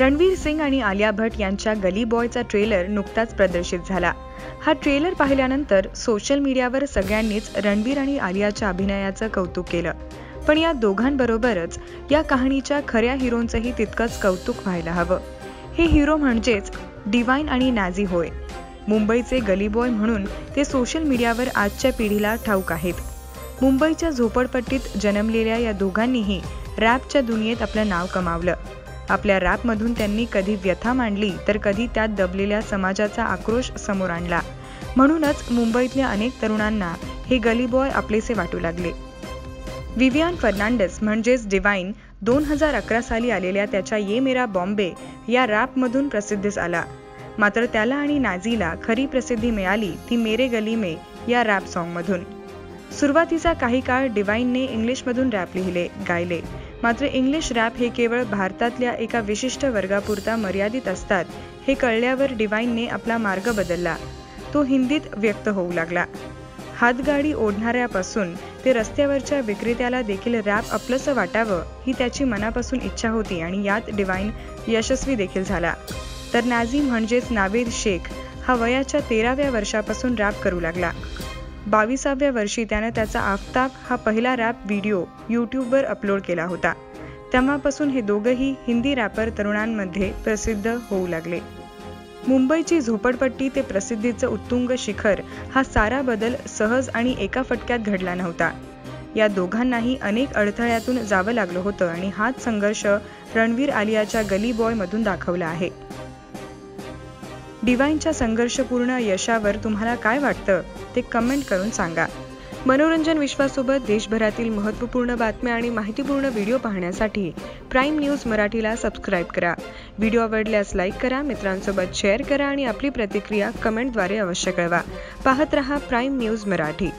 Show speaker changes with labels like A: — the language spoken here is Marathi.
A: रणवीर सिंग आणि आलिया भट यांच्या गली बॉयचा ट्रेलर नुकताच प्रदर्शित झाला. हा ट्रेलर पाहिल्यानंतर सोशल मीडियावर सगळ्यांनीच रणवीर आणि आलियाच्या अभिनयाचं कौतुक केलं. पण या दोघांबरोबरच या कहाणीच्या खऱ्या हिरोंचंही तितकंच कौतुक व्हायला हवं. हे हिरो म्हणजेच डिवाईन आणि नॅझी होय. मुंबईचे गलीबॉय म्हणून ते सोशल मीडियावर आजच्या पिढीला ठाऊक आहेत. मुंबईच्या झोपडपट्टीत जन्मलेल्या या दोघांनीही रॅपच्या दुनियेत आपलं नाव कमावलं. आपल्या रॅपमधून त्यांनी कधी व्यथा मांडली तर कधी त्यात दबलेल्या समाजाचा आक्रोश समोर आणला. म्हणूनच मुंबईतल्या अनेक तरुणांना हे गलीबॉय आपलेसे वाटू लागले. विवियान फर्नांडस म्हणजेच डिवाईन दोन हजार अकरा साली आलेल्या त्याच्या ये मेरा बॉम्बे या रॅपमधून प्रसिद्धीस आला मात्र त्याला आणि नाझीला खरी प्रसिद्धी मिळाली ती मेरे गली मे या रॅप सॉंगमधून. सुरुवातीचा काही काळ डिवाईनने इंग्लिशमधून रॅप लिहिले गायले. मात्र इंग्लिश रॅप हे केवळ भारतातल्या एका विशिष्ट वर्गापुरता मर्यादित असतात. हे कळल्यावर डिवाईनने आपला मार्ग बदलला. तो हिंदीत व्यक्त होऊ लागला. हातगाडी ओढणाऱ्यापासून ते रस्त्यावरच्या विक्रेत्याला देखील रॅप आपलंसं वाटावं ही त्याची मनापासून इच्छा होती आणि यात डिवाईन यशस्वी देखील झाला. तर नाझी म्हणजेच नावेद शेख हा वयाच्या तेराव्या वर्षापासून रॅप करू लागला. बावीसाव्या वर्षी त्यानं त्याचा आफताब हा पहिला रॅप व्हिडिओ यूट्यूबवर अपलोड केला होता. तेव्हापासून हे दोघंही हिंदी रॅपर तरुणांमध्ये प्रसिद्ध होऊ लागले. मुंबईची झोपडपट्टी ते प्रसिद्धीचं उत्तुंग शिखर हा सारा बदल सहज आणि एका फटक्यात घडला नव्हता. या दोघांनाही अनेक अडथळ्यातून जावं लागलं होतं आणि हाच संघर्ष रणवीर आलियाच्या गली बॉयमधून दाखवला आहे. डिवाईनच्या संघर्षपूर्ण यशावर तुम्हाला काय वाटतं ते कमेंट करून सांगा. मनोरंजन विश्वासोबत देशभरातील महत्त्वपूर्ण बातम्या आणि माहितीपूर्ण व्हिडिओ पाहण्यासाठी प्राईम न्यूज मराठीला सबस्क्राईब करा. व्हिडिओ आवडल्यास लाईक करा मित्रांसोबत शेअर करा आणि आपली प्रतिक्रिया कमेंटद्वारे अवश्य कळवा. पाहत रहा प्राईम न्यूज मराठी.